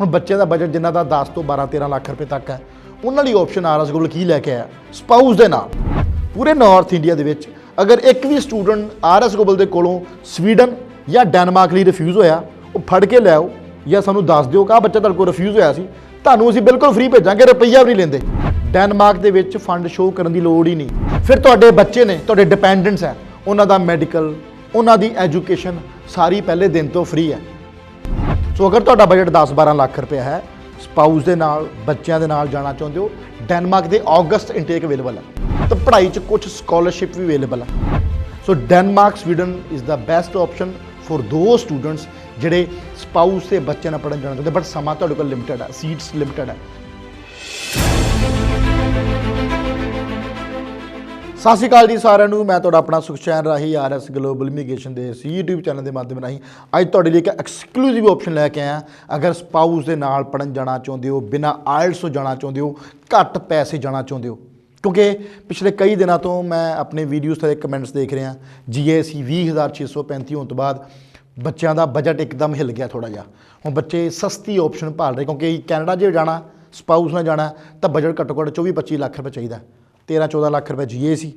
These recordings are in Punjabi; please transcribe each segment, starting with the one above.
ਹੁਣ ਬੱਚਿਆਂ ਦਾ ਬਜਟ ਜਿੰਨਾ ਦਾ 10 ਤੋਂ 12 13 ਲੱਖ ਰੁਪਏ ਤੱਕ ਹੈ, ਉਹਨਾਂ ਲਈ ਆਪਸ਼ਨ ਆਰਐਸ ਗਲੋਬਲ ਕੀ ਲੈ ਕੇ ਆਇਆ? ਸਪਾਊਸ ਦੇ ਨਾਲ। ਪੂਰੇ ਨਾਰਥ ਇੰਡੀਆ ਦੇ ਵਿੱਚ ਅਗਰ ਇੱਕ ਵੀ ਸਟੂਡੈਂਟ ਆਰਐਸ ਗੋਬਲ ਦੇ ਕੋਲੋਂ ਸਵੀਡਨ ਜਾਂ ਡੈਨਮਾਰਕ ਲਈ ਰਿਫਿਊਜ਼ ਹੋਇਆ, ਉਹ ਫੜ ਕੇ ਲਿਆਓ ਜਾਂ ਸਾਨੂੰ ਦੱਸ ਦਿਓ ਕਿ ਆਹ ਬੱਚਾ ਤੁਹਾਡੇ ਕੋਲ ਰਿਫਿਊਜ਼ ਹੋਇਆ ਸੀ, ਤੁਹਾਨੂੰ ਅਸੀਂ ਬਿਲਕੁਲ ਫ੍ਰੀ ਭੇਜਾਂਗੇ, ਰੁਪਈਆ ਵੀ ਨਹੀਂ ਲੈਂਦੇ। ਡੈਨਮਾਰਕ ਦੇ ਵਿੱਚ ਫੰਡ ਸ਼ੋਅ ਕਰਨ ਦੀ ਲੋੜ ਹੀ ਨਹੀਂ। ਫਿਰ ਤੁਹਾਡੇ ਬੱਚੇ ਨੇ, ਤੁਹਾਡੇ ਡਿਪੈਂਡੈਂਟਸ ਹੈ, ਉਹਨਾਂ ਦਾ ਮੈਡੀਕਲ ਉਹਨਾਂ ਦੀ ਐਜੂਕੇਸ਼ਨ ਸਾਰੀ ਪਹਿਲੇ ਦਿਨ ਤੋਂ ਫ੍ਰੀ ਹੈ। ਸੋ ਅਗਰ ਤੁਹਾਡਾ ਬਜਟ 10-12 ਲੱਖ ਰੁਪਏ ਹੈ ਸਪਾਊਸ ਦੇ ਨਾਲ, ਬੱਚਿਆਂ ਦੇ ਨਾਲ ਜਾਣਾ ਚਾਹੁੰਦੇ ਹੋ ਡੈਨਮਾਰਕ ਦੇ ਔਗਸਟ ਇਨਟੇਕ ਅਵੇਲੇਬਲ ਹੈ ਤਾਂ ਪੜ੍ਹਾਈ 'ਚ ਕੁਝ ਸਕਾਲਰਸ਼ਿਪ ਵੀ ਅਵੇਲੇਬਲ ਹੈ so Denmark Sweden is the best option for the students ਜਿਹੜੇ ਸਪਾਊਸ ਤੇ ਬੱਚਿਆਂ ਨਾਲ ਪੜ੍ਹਨ ਜਾਣਾ ਚਾਹੁੰਦੇ ਬਟ ਸਮਾਂ ਤੁਹਾਡੇ ਕੋਲ ਲਿਮਟਿਡ ਹੈ ਸੀਟਸ ਲਿਮਟਿਡ ਹੈ ਸਤਿ ਸ਼੍ਰੀ ਅਕਾਲ ਜੀ ਸਾਰਿਆਂ ਨੂੰ। ਮੈਂ ਤੁਹਾਡਾ ਆਪਣਾ ਸੁਖਚੈਨ ਰਾਹੀ ਆਰਐਸ ਗਲੋਬਲ ਇਮੀਗ੍ਰੇਸ਼ਨ ਦੇ ਇਸ YouTube ਚੈਨਲ ਦੇ ਮਾਧਿਅਮ ਰਾਹੀਂ। ਅੱਜ ਤੁਹਾਡੇ ਲਈ ਇੱਕ ਐਕਸਕਲੂਸਿਵ ਆਪਸ਼ਨ ਲੈ ਕੇ ਆਇਆ। ਅਗਰ ਸਪਾਊਸ ਦੇ ਨਾਲ ਪੜਨ ਜਾਣਾ ਚਾਹੁੰਦੇ ਹੋ, ਬਿਨਾ ਆਇਲਟਸ ਤੋਂ ਜਾਣਾ ਚਾਹੁੰਦੇ ਹੋ, ਘੱਟ ਪੈਸੇ ਜਾਣਾ ਚਾਹੁੰਦੇ ਹੋ। ਕਿਉਂਕਿ ਪਿਛਲੇ ਕਈ ਦਿਨਾਂ ਤੋਂ ਮੈਂ ਆਪਣੇ ਵੀਡੀਓਜ਼ ਤੇ ਕਮੈਂਟਸ ਦੇਖ ਰਿਹਾ। ਜੀਏਸੀ 20635 ਹੋਣ ਤੋਂ ਬਾਅਦ ਬੱਚਿਆਂ ਦਾ ਬਜਟ ਇੱਕਦਮ ਹਿੱਲ ਗਿਆ ਥੋੜਾ ਜਿਹਾ। ਹੁਣ ਬੱਚੇ ਸਸਤੀ ਆਪਸ਼ਨ ਭਾਲ ਰਹੇ ਕਿਉਂਕਿ ਕੈਨੇਡਾ ਜੇ ਜਾਣਾ ਸਪਾਊਸ ਨਾਲ ਜਾਣਾ, ਤਾਂ ਬਜਟ ਘੱਟੋ ਘੱਟ 24 25 ਲੱਖ ਰੁਪਏ ਚਾਹੀਦਾ। 13 14 ਲੱਖ ਰੁਪਏ ਜੀਏਸੀ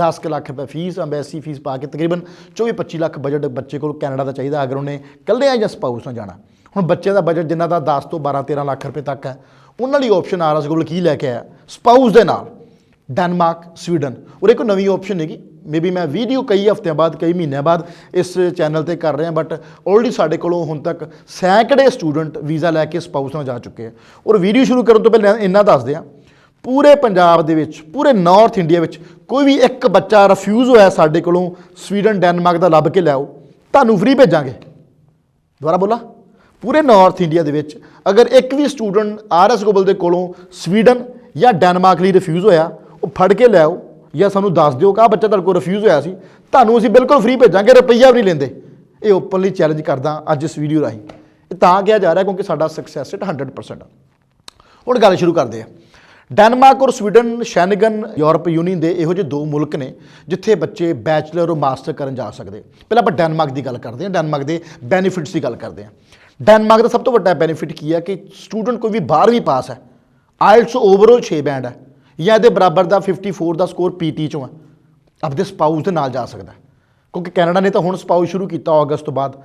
10 ਕੁ ਲੱਖ ਰੁਪਏ ਫੀਸ ਅੰਬੈਸੀ ਫੀਸ ਪਾ ਕੇ ਤਕਰੀਬਨ 24 25 ਲੱਖ ਬਜਟ ਬੱਚੇ ਕੋਲ ਕੈਨੇਡਾ ਦਾ ਚਾਹੀਦਾ ਅਗਰ ਉਹਨੇ ਇਕੱਲੇ ਜਾਂ ਸਪਾਊਸ ਨਾਲ ਜਾਣਾ। ਹੁਣ ਬੱਚੇ ਦਾ ਬਜਟ ਜਿੰਨਾ ਦਾ 10 ਤੋਂ 12 13 ਲੱਖ ਰੁਪਏ ਤੱਕ ਹੈ, ਉਹਨਾਂ ਲਈ ਆਪਸ਼ਨ ਆਰਐਸ ਕੋਲ ਕੀ ਲੈ ਕੇ ਆਇਆ? ਸਪਾਊਸ ਦੇ ਨਾਲ ਡੈਨਮਾਰਕ ਸਵੀਡਨ ਔਰ ਇੱਕ ਨਵੀਂ ਆਪਸ਼ਨ ਹੈਗੀ ਮੇਬੀ ਮੈਂ ਵੀਡੀਓ ਕਈ ਹਫ਼ਤਿਆਂ ਬਾਅਦ, ਕਈ ਮਹੀਨਿਆਂ ਬਾਅਦ ਇਸ ਚੈਨਲ ਤੇ ਕਰ ਰਿਹਾ ਬਟ ਆਲਰੇਡੀ ਸਾਡੇ ਕੋਲੋਂ ਹੁਣ ਤੱਕ ਸੈਂਕੜੇ ਸਟੂਡੈਂਟ ਵੀਜ਼ਾ ਲੈ ਕੇ ਸਪਾਊਸ ਨਾਲ ਜਾ ਚੁੱਕੇ ਆ। ਔਰ ਵੀਡੀਓ ਸ਼ੁਰੂ ਕਰਨ ਤੋਂ ਪਹਿਲਾਂ ਇੰਨਾ ਦੱਸਦੇ ਦਿਆਂ ਪੂਰੇ ਪੰਜਾਬ ਦੇ ਵਿੱਚ, ਪੂਰੇ ਨਾਰਥ ਇੰਡੀਆ ਵਿੱਚ ਕੋਈ ਵੀ ਇੱਕ ਬੱਚਾ ਰਿਫਿਊਜ਼ ਹੋਇਆ ਸਾਡੇ ਕੋਲੋਂ ਸਵੀਡਨ ਡੈਨਮਾਰਕ ਦਾ ਲੱਭ ਕੇ ਲਿਆਓ, ਤੁਹਾਨੂੰ ਫ੍ਰੀ ਭੇਜਾਂਗੇ। ਦੁਬਾਰਾ ਬੋਲਾ। ਪੂਰੇ ਨਾਰਥ ਇੰਡੀਆ ਦੇ ਵਿੱਚ ਅਗਰ ਇੱਕ ਵੀ ਸਟੂਡੈਂਟ ਆਰਐਸ ਗੋਬਲ ਦੇ ਕੋਲੋਂ ਸਵੀਡਨ ਜਾਂ ਡੈਨਮਾਰਕ ਲਈ ਰਿਫਿਊਜ਼ ਹੋਇਆ, ਉਹ ਫੜ ਕੇ ਲਿਆਓ ਜਾਂ ਸਾਨੂੰ ਦੱਸ ਦਿਓ ਕਿ ਆਹ ਬੱਚਾ ਤੁਹਾਡੇ ਕੋਲ ਰਿਫਿਊਜ਼ ਹੋਇਆ ਸੀ, ਤੁਹਾਨੂੰ ਅਸੀਂ ਬਿਲਕੁਲ ਫ੍ਰੀ ਭੇਜਾਂਗੇ, ਰੁਪਈਆ ਵੀ ਨਹੀਂ ਲੈਂਦੇ। ਇਹ ਓਪਨਲੀ ਚੈਲੰਜ ਕਰਦਾ ਅੱਜ ਇਸ ਵੀਡੀਓ ਰਾਹੀਂ। ਇਹ ਤਾਂ ਕਿਹਾ ਜਾ ਰਿਹਾ ਕਿਉਂਕਿ ਸਾਡਾ ਸਕਸੈਸ ਰੇਟ 100% ਆ। ਹੁਣ ਗੱਲ ਸ਼ੁਰੂ ਕਰਦੇ ਆ ਡੈਨਮਾਰਕ ਔਰ ਸਵੀਡਨ, ਸ਼ੈਨਗਨ, ਯੂਰਪ ਯੂਨੀਅਨ ਦੇ ਇਹੋ ਜਿਹੇ ਦੋ ਮੁਲਕ ਨੇ ਜਿੱਥੇ ਬੱਚੇ ਬੈਚਲਰ ਔਰ ਮਾਸਟਰ ਕਰਨ ਜਾ ਸਕਦੇ ਪਹਿਲਾਂ ਆਪਾਂ ਡੈਨਮਾਰਕ ਦੀ ਗੱਲ ਕਰਦੇ ਹਾਂ, ਡੈਨਮਾਰਕ ਦੇ ਬੈਨੀਫਿਟਸ ਦੀ ਗੱਲ ਕਰਦੇ ਹਾਂ। ਡੈਨਮਾਰਕ ਦਾ ਸਭ ਤੋਂ ਵੱਡਾ ਬੈਨੀਫਿਟ ਕੀ ਹੈ ਕਿ ਸਟੂਡੈਂਟ ਕੋਈ ਵੀ 12ਵੀਂ ਪਾਸ ਹੈ ਆਇਲਟਸ ਓਵਰਆਲ 6 ਬੈਂਡ ਹੈ, ਜਾਂ ਇਹਦੇ ਬਰਾਬਰ ਦਾ 54 ਦਾ ਸਕੋਰ ਪੀਟੀ ਚੋਂ ਹੈ, ਆਪਦੇ ਸਪਾਊਸ ਦੇ ਨਾਲ ਜਾ ਸਕਦਾ ਕਿਉਂਕਿ ਕੈਨੇਡਾ ਨੇ ਤਾਂ ਹੁਣ ਸਪਾਊਸ ਸ਼ੁਰੂ ਕੀਤਾ ਅਗਸਤ ਤੋਂ ਬਾਅਦ।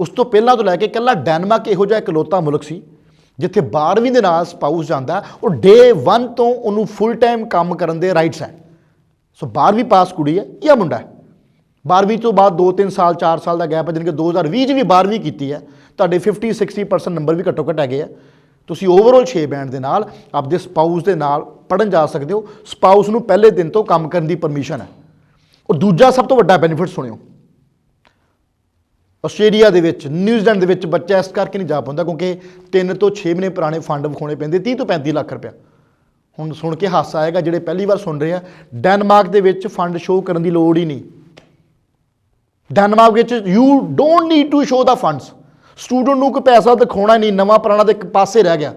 ਉਸ ਤੋਂ ਪਹਿਲਾਂ ਤੋਂ ਲੈ ਕੇ ਇਕੱਲਾ ਡੈਨਮਾਰਕ ਇਹੋ ਜਿਹਾ ਇਕਲੌਤਾ ਮੁਲਕ ਸੀ ਜਿੱਥੇ 12ਵੀਂ ਦੇ ਨਾਲ ਸਪਾਊਸ ਜਾਂਦਾ, ਉਹ ਡੇ 1 ਤੋਂ ਉਹਨੂੰ ਫੁੱਲ ਟਾਈਮ ਕੰਮ ਕਰਨ ਦੇ ਰਾਈਟਸ ਹੈ ਸੋ 12ਵੀਂ ਪਾਸ ਕੁੜੀ ਹੈ ਜਾਂ ਮੁੰਡਾ ਹੈ। 12ਵੀਂ ਤੋਂ ਬਾਅਦ 2-3 ਸਾਲ 4 ਸਾਲ ਦਾ ਗੈਪ ਹੈ, ਜਾਣੀ ਕਿ 2020 ਚ ਵੀ 12ਵੀਂ ਕੀਤੀ ਹੈ। ਤੁਹਾਡੇ 50 60% ਨੰਬਰ ਵੀ ਘੱਟੋ ਘੱਟ ਹੈਗੇ ਆ। ਤੁਸੀਂ ਓਵਰਆਲ 6 ਬੈਂਡ ਦੇ ਨਾਲ, ਆਪਦੇ ਸਪਾਊਸ ਦੇ ਨਾਲ ਪੜਨ ਜਾ ਸਕਦੇ ਹੋ। ਸਪਾਊਸ ਨੂੰ ਪਹਿਲੇ ਦਿਨ ਤੋਂ ਕੰਮ ਕਰਨ ਦੀ ਪਰਮਿਸ਼ਨ ਹੈ। ਔਰ ਦੂਜਾ ਸਭ ਤੋਂ ਵੱਡਾ ਬੈਨੀਫਿਟ ਸੁਣਿਓ। ਆਸਟ੍ਰੇਲੀਆ ਦੇ ਵਿੱਚ, ਨਿਊਜ਼ੀਲੈਂਡ ਦੇ ਵਿੱਚ ਬੱਚਾ ਇਸ ਕਰਕੇ ਨਹੀਂ ਜਾ ਪਾਉਂਦਾ ਕਿਉਂਕਿ 3 ਤੋਂ 6 ਮਹੀਨੇ ਪੁਰਾਣੇ ਫੰਡ ਵਿਖਾਉਣੇ ਪੈਂਦੇ 30 ਤੋਂ 35 ਲੱਖ ਰੁਪਇਆ। ਹੁਣ ਸੁਣ ਕੇ ਹਾਸਾ ਆਏਗਾ, ਜਿਹੜੇ ਪਹਿਲੀ ਵਾਰ ਸੁਣ ਰਹੇ ਆ, ਡੈਨਮਾਰਕ ਦੇ ਵਿੱਚ ਫੰਡ ਸ਼ੋਅ ਕਰਨ ਦੀ ਲੋੜ ਹੀ ਨਹੀਂ। ਡੈਨਮਾਰਕ ਵਿੱਚ you don't need to show the funds student ਨੂੰ ਕੋਈ ਪੈਸਾ ਦਿਖਾਉਣਾ ਨਹੀਂ, ਨਵਾਂ ਪੁਰਾਣਾ ਤੇ ਇੱਕ ਪਾਸੇ ਰਹਿ ਗਿਆ।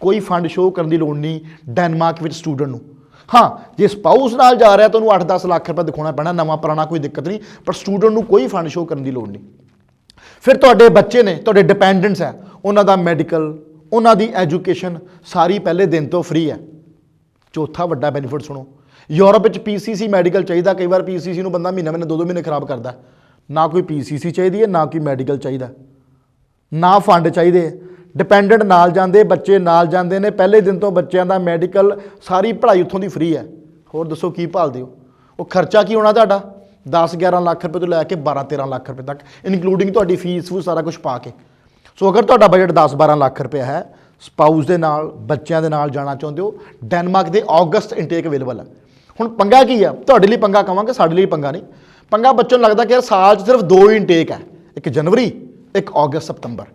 ਕੋਈ ਫੰਡ ਸ਼ੋਅ ਕਰਨ ਦੀ ਲੋੜ ਨਹੀਂ ਡੈਨਮਾਰਕ ਵਿੱਚ ਸਟੂਡੈਂਟ ਨੂੰ। ਹਾਂ, ਜੇ ਸਪਾਊਸ ਨਾਲ ਜਾ ਰਿਹਾ ਤਾਂ ਉਹਨੂੰ 8-10 ਲੱਖ ਰੁਪਏ ਦਿਖਾਉਣਾ ਪੈਣਾ, ਨਵਾਂ ਪੁਰਾਣਾ ਕੋਈ ਦਿੱਕਤ ਨਹੀਂ, ਪਰ ਸਟੂਡੈਂਟ ਨੂੰ ਕੋਈ ਫੰਡ ਸ਼ੋਅ ਕਰਨ ਦੀ ਲੋੜ ਨਹੀਂ। ਫਿਰ ਤੁਹਾਡੇ ਬੱਚੇ ਨੇ, ਤੁਹਾਡੇ ਡਿਪੈਂਡੈਂਟਸ ਹੈ, ਉਹਨਾਂ ਦਾ ਮੈਡੀਕਲ ਉਹਨਾਂ ਦੀ ਐਜੂਕੇਸ਼ਨ ਸਾਰੀ ਪਹਿਲੇ ਦਿਨ ਤੋਂ ਫ੍ਰੀ ਹੈ। ਚੌਥਾ ਵੱਡਾ ਬੈਨੀਫਿਟ ਸੁਣੋ, ਯੂਰਪ ਵਿੱਚ ਪੀਸੀਸੀ ਮੈਡੀਕਲ ਚਾਹੀਦਾ, ਕਈ ਵਾਰ ਪੀਸੀਸੀ ਨੂੰ ਬੰਦਾ ਮਹੀਨਾ ਮਹੀਨਾ ਦੋ ਦੋ ਮਹੀਨੇ ਖਰਾਬ ਕਰਦਾ। ਨਾ ਕੋਈ ਪੀਸੀਸੀ ਚਾਹੀਦੀ ਹੈ, ਨਾ ਕੋਈ ਮੈਡੀਕਲ ਚਾਹੀਦਾ। ਨਾ ਫੰਡ ਚਾਹੀਦੇ। ਡਿਪੈਂਡੈਂਟ ਨਾਲ ਜਾਂਦੇ, ਬੱਚੇ ਨਾਲ ਜਾਂਦੇ ਨੇ, ਪਹਿਲੇ ਦਿਨ ਤੋਂ ਬੱਚਿਆਂ ਦਾ ਮੈਡੀਕਲ ਸਾਰੀ ਪੜ੍ਹਾਈ ਉੱਥੋਂ ਦੀ ਫ੍ਰੀ ਹੈ। ਹੋਰ ਦੱਸੋ ਕੀ ਭਾਲਦੇ ਹੋ? ਉਹ ਖਰਚਾ ਕੀ ਹੋਣਾ ਤੁਹਾਡਾ? 10 11 ਲੱਖ ਰੁਪਏ ਤੋਂ ਲੈ ਕੇ 12 13 ਲੱਖ ਰੁਪਏ ਤੱਕ ਇਨਕਲੂਡਿੰਗ ਤੁਹਾਡੀ ਫੀਸ ਵੀ ਸਾਰਾ ਕੁਝ ਪਾ ਕੇ। ਸੋ ਅਗਰ ਤੁਹਾਡਾ ਬਜਟ 10 12 ਲੱਖ ਰੁਪਏ ਹੈ ਸਪਾਊਸ ਦੇ ਨਾਲ, ਬੱਚਿਆਂ ਦੇ ਨਾਲ ਜਾਣਾ ਚਾਹੁੰਦੇ ਹੋ ਡੈਨਮਾਰਕ ਦੇ ਔਗਸਟ ਇਨਟੇਕ ਅਵੇਲੇਬਲ ਹੈ। ਹੁਣ ਪੰਗਾ ਕੀ ਆ ਤੁਹਾਡੇ ਲਈ ਪੰਗਾ ਕਵਾਂਗੇ, ਸਾਡੇ ਲਈ ਪੰਗਾ ਨਹੀਂ। ਪੰਗਾ ਬੱਚਿਆਂ ਨੂੰ ਲੱਗਦਾ ਕਿ ਯਾਰ ਸਾਲ 'ਚ ਸਿਰਫ ਦੋ ਹੀ ਇਨਟੇਕ ਹੈ, ਇੱਕ ਜਨਵਰੀ, ਇੱਕ ਅਗਸਤ ਸਤੰਬਰ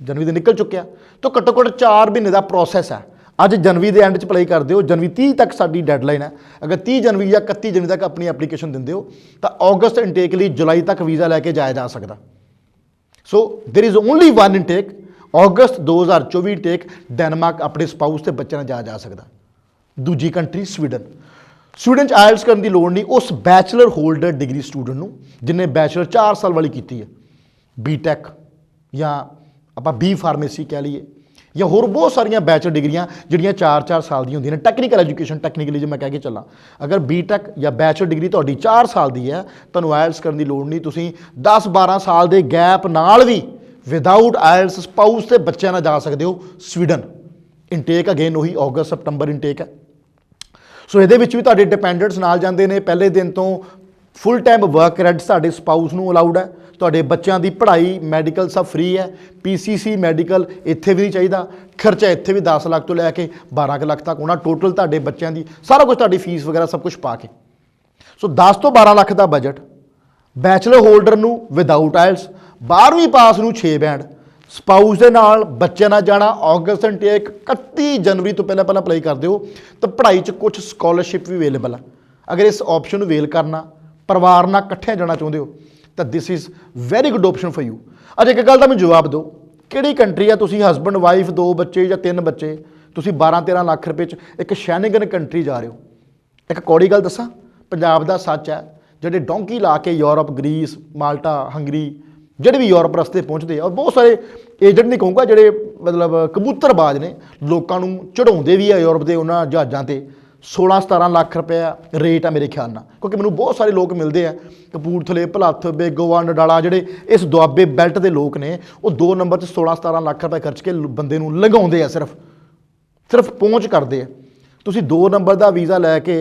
ਜਨਵਰੀ ਦੇ ਨਿਕਲ ਚੁੱਕਿਆ। ਤਾਂ ਘੱਟੋ ਘੱਟ 4 ਮਹੀਨੇ ਦਾ ਪ੍ਰੋਸੈਸ ਹੈ। ਅੱਜ ਜਨਵਰੀ ਦੇ ਐਂਡ 'ਚ ਅਪਲਾਈ ਕਰਦੇ ਹੋ, ਜਨਵਰੀ 30 ਤੱਕ ਸਾਡੀ ਡੈਡਲਾਈਨ ਹੈ। ਅਗਰ 30 ਜਨਵਰੀ ਜਾਂ 31 ਜਨਵਰੀ ਤੱਕ ਆਪਣੀ ਐਪਲੀਕੇਸ਼ਨ ਦਿੰਦੇ ਹੋ, ਤਾਂ ਅਗਸਤ ਇਨਟੇਕ ਲਈ ਜੁਲਾਈ ਤੱਕ ਵੀਜ਼ਾ ਲੈ ਕੇ ਜਾਇਆ ਜਾ ਸਕਦਾ। So there is only one intake ਅਗਸਤ 2024 ਟੇਕ ਡੈਨਮਾਰਕ ਆਪਣੇ ਸਪਾਊਸ ਤੇ ਬੱਚਿਆਂ ਨਾਲ ਜਾਇਆ ਜਾ ਸਕਦਾ। ਦੂਜੀ ਕੰਟਰੀ ਸਵੀਡਨ ਸਵੀਡਨ ਚ ਆਇਲਸ ਕਰਨ ਦੀ ਲੋੜ ਨਹੀਂ, ਉਸ ਬੈਚਲਰ ਹੋਲਡਰ ਡਿਗਰੀ ਸਟੂਡੈਂਟ ਨੂੰ, ਜਿਨੇ ਬੈਚਲਰ 4 ਸਾਲ ਵਾਲੀ ਕੀਤੀ ਹੈ। ਬੀਟੈਕ ਜਾਂ ਆਪਾਂ ਬੀ ਫਾਰਮੇਸੀ ਕਹਿ ਲਈਏ। ਜਾਂ ਹੋਰ ਬਹੁਤ ਸਾਰੀਆਂ ਬੈਚਲਰ ਡਿਗਰੀਆਂ ਜਿਹੜੀਆਂ 4-4 ਸਾਲ ਦੀਆਂ ਹੁੰਦੀਆਂ ਨੇ। ਟੈਕਨੀਕਲ ਐਜੂਕੇਸ਼ਨ ਟੈਕਨੀਕਲੀ ਜੇ ਮੈਂ ਕਹਿ ਕੇ ਚੱਲਾਂ, ਅਗਰ ਬੀਟੈਕ ਜਾਂ ਬੈਚਲਰ ਡਿਗਰੀ ਤੁਹਾਡੀ 4 ਸਾਲ ਦੀ ਹੈ, ਤੁਹਾਨੂੰ ਆਇਲਸ ਕਰਨ ਦੀ ਲੋੜ ਨਹੀਂ। ਤੁਸੀਂ 10-12 ਸਾਲ ਦੇ ਗੈਪ ਨਾਲ ਵੀ ਵਿਦਆਊਟ ਆਇਲਸ ਸਪਾਊਸ ਤੇ ਬੱਚਿਆਂ ਨਾਲ ਜਾ ਸਕਦੇ ਹੋ ਸਵੀਡਨ। ਇਨਟੇਕ ਅਗੇਨ ਉਹੀ ਅਗਸਤ ਸਪਟੰਬਰ ਇਨਟੇਕ ਹੈ। ਸੋ ਇਹਦੇ ਵਿੱਚ ਵੀ ਤੁਹਾਡੇ ਡਿਪੈਂਡੈਂਟਸ ਨਾਲ ਜਾਂਦੇ ਨੇ। ਪਹਿਲੇ ਦਿਨ ਤੋਂ ਫੁੱਲ ਟਾਈਮ ਵਰਕ ਕ੍ਰੈਡਿਟ ਸਾਡੇ ਸਪਾਊਸ ਨੂੰ ਅਲਾਉਡ ਹੈ। ਤੁਹਾਡੇ ਬੱਚਿਆਂ ਦੀ ਪੜ੍ਹਾਈ ਮੈਡੀਕਲ ਸਭ ਫ੍ਰੀ ਹੈ। ਪੀਸੀਸੀ ਮੈਡੀਕਲ ਇੱਥੇ ਵੀ ਨਹੀਂ ਚਾਹੀਦਾ। ਖਰਚਾ ਇੱਥੇ ਵੀ 10 ਲੱਖ ਤੋਂ ਲੈ ਕੇ 12 ਕੁ ਲੱਖ ਤੱਕ ਹੋਣਾ। ਟੋਟਲ ਤੁਹਾਡੇ ਬੱਚਿਆਂ ਦੀ ਸਾਰਾ ਕੁਝ ਤੁਹਾਡੀ ਫੀਸ ਵਗੈਰਾ ਸਭ ਕੁਝ ਪਾ ਕੇ। ਸੋ 10 ਤੋਂ 12 ਲੱਖ ਦਾ ਬਜਟ ਬੈਚਲਰ ਹੋਲਡਰ ਨੂੰ ਵਿਦਆਊਟ ਆਇਲਸ 12ਵੀਂ ਪਾਸ ਨੂੰ 6 ਬੈਂਡ। ਸਪਾਊਸ ਦੇ ਨਾਲ ਬੱਚਿਆਂ ਨਾਲ ਜਾਣਾ ਅਗਸਤ ਇਨਟੇਕ 31 ਜਨਵਰੀ ਤੋਂ ਪਹਿਲਾਂ ਪਹਿਲਾਂ ਅਪਲਾਈ ਕਰ ਦਿਓ। ਤਾਂ ਪੜ੍ਹਾਈ 'ਚ ਕੁਝ ਸਕਾਲਰਸ਼ਿਪ ਵੀ ਅਵੇਲੇਬਲ ਆ। ਅਗਰ ਇਸ ਆਪਸ਼ਨ ਨੂੰ ਵੇਲ ਕਰਨਾ ਪਰਿਵਾਰ ਨਾਲ ਇਕੱਠੇ ਜਾਣਾ ਚਾਹੁੰਦੇ ਹੋ, ਤਾਂ this is very good option for you ਅੱਜ ਇੱਕ ਗੱਲ ਦਾ ਮੈਨੂੰ ਜਵਾਬ ਦਿਓ, ਕਿਹੜੀ ਕੰਟਰੀ ਆ ਤੁਸੀਂ ਹਸਬੰਡ ਵਾਈਫ ਦੋ ਬੱਚੇ ਜਾਂ ਤਿੰਨ ਬੱਚੇ? ਤੁਸੀਂ 12 13 ਲੱਖ ਰੁਪਏ 'ਚ ਇੱਕ ਸ਼ੈਨਗਨ ਕੰਟਰੀ ਜਾ ਰਹੇ ਹੋ। ਇੱਕ ਕੌੜੀ ਗੱਲ ਦੱਸਾਂ, ਪੰਜਾਬ ਦਾ ਸੱਚ ਹੈ, ਜਿਹੜੇ ਡੋਂਕੀ ਲਾ ਕੇ ਯੂਰਪ ਗ੍ਰੀਸ ਮਾਲਟਾ ਹੰਗਰੀ ਜਿਹੜੇ ਵੀ ਯੂਰਪ ਰਸਤੇ ਪਹੁੰਚਦੇ ਆ, ਔਰ ਬਹੁਤ ਸਾਰੇ ਏਜੰਟ ਨਹੀਂ ਕਹੂੰਗਾ ਜਿਹੜੇ ਮਤਲਬ ਕਬੂਤਰਬਾਜ਼ ਨੇ, ਲੋਕਾਂ ਨੂੰ ਚੜਾਉਂਦੇ ਵੀ ਆ ਯੂਰਪ ਦੇ ਉਹਨਾਂ ਜਹਾਜ਼ਾਂ ਤੇ। 16 17 ਲੱਖ ਰੁਪਇਆ ਰੇਟ ਆ ਮੇਰੇ ਖਿਆਲ ਨਾਲ। ਕਿਉਂਕਿ ਮੈਨੂੰ ਬਹੁਤ ਸਾਰੇ ਲੋਕ ਮਿਲਦੇ ਆ। ਕਪੂਰਥਲੇ, ਭਲੱਥ ਬੇਗੋਵਾ ਨਡਾਲਾ ਜਿਹੜੇ ਇਸ ਦੁਆਬੇ ਬੈਲਟ ਦੇ ਲੋਕ ਨੇ, ਉਹ ਦੋ ਨੰਬਰ 'ਚ 16 17 ਲੱਖ ਰੁਪਏ ਖਰਚ ਕੇ ਬੰਦੇ ਨੂੰ ਲਗਾਉਂਦੇ ਆ ਸਿਰਫ। ਸਿਰਫ ਪਹੁੰਚ ਕਰਦੇ ਆ। ਤੁਸੀਂ ਦੋ ਨੰਬਰ ਦਾ ਵੀਜ਼ਾ ਲੈ ਕੇ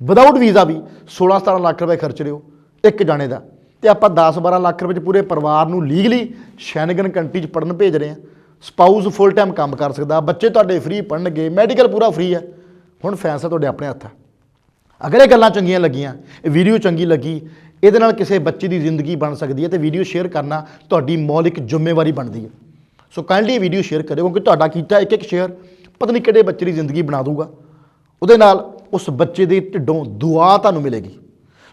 ਵਿਦਆਊਟ ਵੀਜ਼ਾ ਵੀ 16 17 ਲੱਖ ਰੁਪਏ ਖਰਚ ਰਹੇ ਹੋ, ਇੱਕ ਜਾਣੇ ਦਾ। ਤੇ ਆਪਾਂ 10 12 ਲੱਖ ਰੁਪਏ ਚ ਪੂਰੇ ਪਰਿਵਾਰ ਨੂੰ ਲੀਗਲੀ ਸ਼ੈਨਗਨ ਕੰਟਰੀ ਚ ਪੜਨ ਭੇਜ ਰਹੇ ਆ। ਸਪਾਊਸ ਫੁੱਲ ਟਾਈਮ ਕੰਮ ਕਰ ਸਕਦਾ, ਬੱਚੇ ਤੁਹਾਡੇ ਫ੍ਰੀ ਪੜਨਗੇ ਮੈਡੀਕਲ ਪੂਰਾ ਫ੍ਰੀ ਹੈ ਹੁਣ ਫੈਸਲਾ ਤੁਹਾਡੇ ਆਪਣੇ ਹੱਥ ਹੈ ਅਗਰ ਇਹ ਗੱਲਾਂ ਚੰਗੀਆਂ ਲੱਗੀਆਂ, ਇਹ ਵੀਡੀਓ ਚੰਗੀ ਲੱਗੀ, ਇਹਦੇ ਨਾਲ ਕਿਸੇ ਬੱਚੇ ਦੀ ਜ਼ਿੰਦਗੀ ਬਣ ਸਕਦੀ ਹੈ ਤੇ ਵੀਡੀਓ ਸ਼ੇਅਰ ਕਰਨਾ ਤੁਹਾਡੀ ਮੌਲਿਕ ਜ਼ਿੰਮੇਵਾਰੀ ਬਣਦੀ ਹੈ। ਸੋ ਕਾਈਂਡਲੀ ਇਹ ਵੀਡੀਓ ਸ਼ੇਅਰ ਕਰਿਓ, ਕਿਉਂਕਿ ਤੁਹਾਡਾ ਕੀਤਾ ਇੱਕ ਇੱਕ ਸ਼ੇਅਰ, ਪਤਾ ਨਹੀਂ ਕਿਹੜੇ ਬੱਚੇ ਦੀ ਜ਼ਿੰਦਗੀ ਬਣਾ ਦੂਗਾ ਉਹਦੇ ਨਾਲ ਉਸ ਬੱਚੇ ਦੇ ਢਿੱਡੋਂ ਦੁਆ ਤੁਹਾਨੂੰ ਮਿਲੇਗੀ।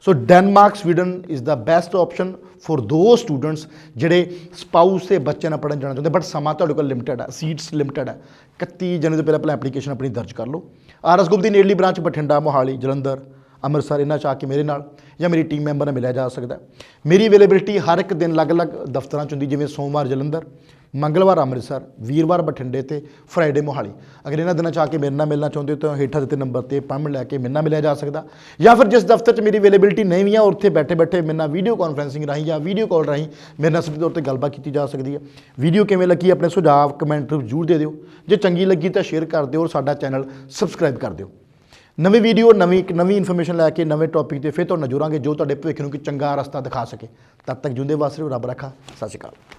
So Denmark Sweden is the best option for the students ਜਿਹੜੇ ਸਪਾਊਸ ਤੇ ਬੱਚੇ ਨਾਲ ਪੜਨ ਜਾਣਾ ਚਾਹੁੰਦੇ ਬਟ ਸਮਾਂ ਤੁਹਾਡੇ ਕੋਲ ਲਿਮਟਿਡ ਹੈ ਸੀਟਸ ਲਿਮਟਿਡ ਹੈ 31 ਜਨਵਰੀ ਤੋਂ ਪਹਿਲਾਂ ਪਹਿਲਾਂ ਐਪਲੀਕੇਸ਼ਨ ਆਪਣੀ ਦਰਜ ਕਰ ਲਓ। ਆਰਐਸ ਗਰੁੱਪ ਦੀ ਨੇੜਲੀ ਬ੍ਰਾਂਚ ਬਠਿੰਡਾ, ਮੋਹਾਲੀ, ਜਲੰਧਰ, ਅੰਮ੍ਰਿਤਸਰ, ਇਹਨਾਂ 'ਚ ਆ ਕੇ ਮੇਰੇ ਨਾਲ ਜਾਂ ਮੇਰੀ ਟੀਮ ਮੈਂਬਰ ਨਾਲ ਮਿਲਿਆ ਜਾ ਸਕਦਾ। ਮੇਰੀ ਅਵੇਲੇਬਿਲਟੀ ਹਰ ਇੱਕ ਦਿਨ ਅਲੱਗ-ਅਲੱਗ ਦਫ਼ਤਰਾਂ 'ਚ ਹੁੰਦੀ, ਜਿਵੇਂ ਸੋਮਵਾਰ, ਜਲੰਧਰ ਮੰਗਲਵਾਰ ਅੰਮ੍ਰਿਤਸਰ, ਵੀਰਵਾਰ ਬਠਿੰਡੇ ਤੇ ਫਰਾਈਡੇ ਮੋਹਾਲੀ। ਅਗਰ ਇਹਨਾਂ ਦਿਨਾਂ 'ਚ ਆ ਕੇ ਮੇਰੇ ਨਾਲ ਮਿਲਣਾ ਚਾਹੁੰਦੇ ਹੋ ਤਾਂ ਹੇਠਾਂ ਦਿੱਤੇ ਨੰਬਰ ਤੇ ਅਪਾਇੰਟਮੈਂਟ ਲੈ ਕੇ ਮੇਰੇ ਨਾਲ ਮਿਲਿਆ ਜਾ ਸਕਦਾ। ਜਾਂ ਫਿਰ ਜਿਸ ਦਫ਼ਤਰ 'ਚ ਮੇਰੀ ਅਵੇਲੇਬਿਲਟੀ ਨਹੀਂ ਵੀ ਆ, ਉੱਥੇ ਬੈਠੇ-ਬੈਠੇ ਮੇਰੇ ਨਾਲ ਵੀਡੀਓ ਕਾਨਫਰੈਂਸਿੰਗ ਰਾਹੀਂ ਜਾਂ ਵੀਡੀਓ ਕਾਲ ਰਾਹੀਂ ਮੇਰੇ ਨਾਲ ਸਿੱਧੇ ਤੌਰ ਤੇ ਗੱਲਬਾਤ ਕੀਤੀ ਜਾ ਸਕਦੀ ਹੈ ਵੀਡੀਓ ਕਿਵੇਂ ਲੱਗੀ, ਆਪਣੇ ਸੁਝਾਅ ਕਮੈਂਟ ਜ਼ਰੂਰ ਦੇ ਦਿਓ। ਜੇ ਚੰਗੀ ਲੱਗੀ ਤਾਂ ਸ਼ੇਅਰ ਕਰ ਦਿਓ ਔਰ ਸਾਡਾ ਚੈਨਲ ਸਬਸਕ੍ਰਾਈਬ ਕਰ ਦਿਓ। ਨਵੀਂ ਵੀਡੀਓ ਨਵੀਂ ਇੱਕ ਨਵੀਂ ਇਨਫੋਰਮੇਸ਼ਨ ਲੈ ਕੇ ਨਵੇਂ ਟੌਪਿਕ ਤੇ ਫਿਰ ਤੁਹਾਨੂੰ ਜੁੜਾਂਗੇ ਜੋ ਤੁਹਾਡੇ ਭਵਿੱਖ ਨੂੰ ਕਿ ਚੰਗਾ ਰਸਤਾ ਦਿਖਾ ਸਕੇ। ਤਦ ਤੱਕ ਜੁੰਦੇ ਵਾਸਤੇ ਰੱਬ ਰੱਖਾ, ਸਤਿ ਸ਼੍ਰੀ ਅਕਾਲ।